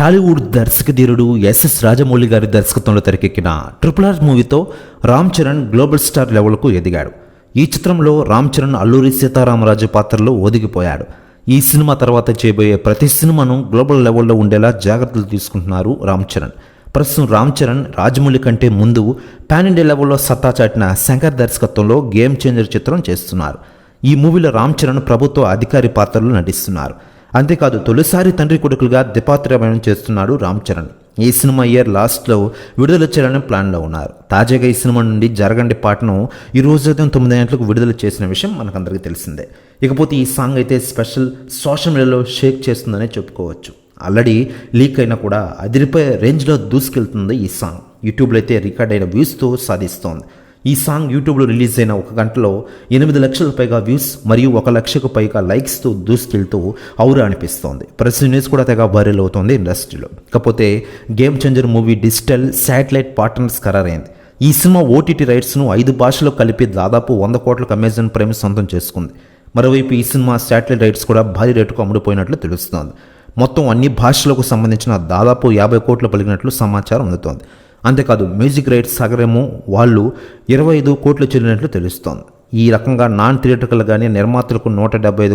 Tollywood దర్శకధీరుడు SS Rajamouli గారి దర్శకత్వంలో తెరకెక్కిన ట్రిపుల్ ఆర్ మూవీతో రామ్ చరణ్ గ్లోబల్ స్టార్ లెవెల్కు ఎదిగాడు. ఈ చిత్రంలో రామ్ చరణ్ అల్లూరి సీతారామరాజు పాత్రలో ఒదిగిపోయాడు. ఈ సినిమా తర్వాత చేయబోయే ప్రతి సినిమాను గ్లోబల్ లెవెల్లో ఉండేలా జాగ్రత్తలు తీసుకుంటున్నారు రామ్ చరణ్. ప్రస్తుతం రామ్ చరణ్ రాజమౌళి కంటే ముందు పాన్ ఇండియా లెవెల్లో సత్తా చాటిన శంకర్ దర్శకత్వంలో గేమ్ చేంజర్ చిత్రం చేస్తున్నారు. ఈ మూవీలో రామ్ చరణ్ ప్రభుత్వ అధికారి పాత్రలో నటిస్తున్నారు. అంతేకాదు తొలిసారి తండ్రి కొడుకులుగా ద్విపాత్రమయం చేస్తున్నాడు రామ్ చరణ్ ఈ సినిమా ఇయర్ లాస్ట్లో విడుదల చేయాలని ప్లాన్లో ఉన్నారు. తాజాగా ఈ సినిమా నుండి జరగండి పాటను ఈ రోజు ఉదయం తొమ్మిది గంటలకు విడుదల చేసిన విషయం మనకందరికీ తెలిసిందే. ఇకపోతే ఈ సాంగ్ అయితే స్పెషల్ సోషల్ మీడియాలో షేక్ చేస్తుందనే చెప్పుకోవచ్చు. ఆల్రెడీ లీక్ అయినా కూడా అదిరిపోయే రేంజ్లో దూసుకెళ్తుంది ఈ సాంగ్. యూట్యూబ్లో అయితే రికార్డ్ అయిన వ్యూస్తో సాధిస్తోంది. ఈ సాంగ్ యూట్యూబ్లో రిలీజ్ అయిన ఒక గంటలో ఎనిమిది లక్షల పైగా వ్యూస్ మరియు ఒక లక్షకు పైగా లైక్స్తో దూసుకెళ్తూ ఔరా అనిపిస్తోంది. ప్రెస్ న్యూస్ కూడా తెగ వైరల్ అవుతోంది ఇండస్ట్రీలో. ఇకపోతే game changer movie digital satellite partners ఖరారైంది. ఈ సినిమా ఓటీటీ రైట్స్ను ఐదు భాషలో కలిపి దాదాపు వంద కోట్లకు అమెజాన్ ప్రైమ్ సొంతం చేసుకుంది. మరోవైపు ఈ సినిమా శాటిలైట్ రైట్స్ కూడా భారీ రేటుకు అమ్ముడుపోయినట్లు తెలుస్తోంది. మొత్తం అన్ని భాషలకు సంబంధించిన దాదాపు యాభై కోట్లు పలికినట్లు సమాచారం అందుతోంది. అంతేకాదు మ్యూజిక్ రైట్స్ సగరేమో వాళ్ళు ఇరవై ఐదు కోట్లు చెల్లినట్లు తెలుస్తోంది. ఈ రకంగా నాన్ థియేటర్కల్ కానీ నిర్మాతలకు నూట డెబ్బై ఐదు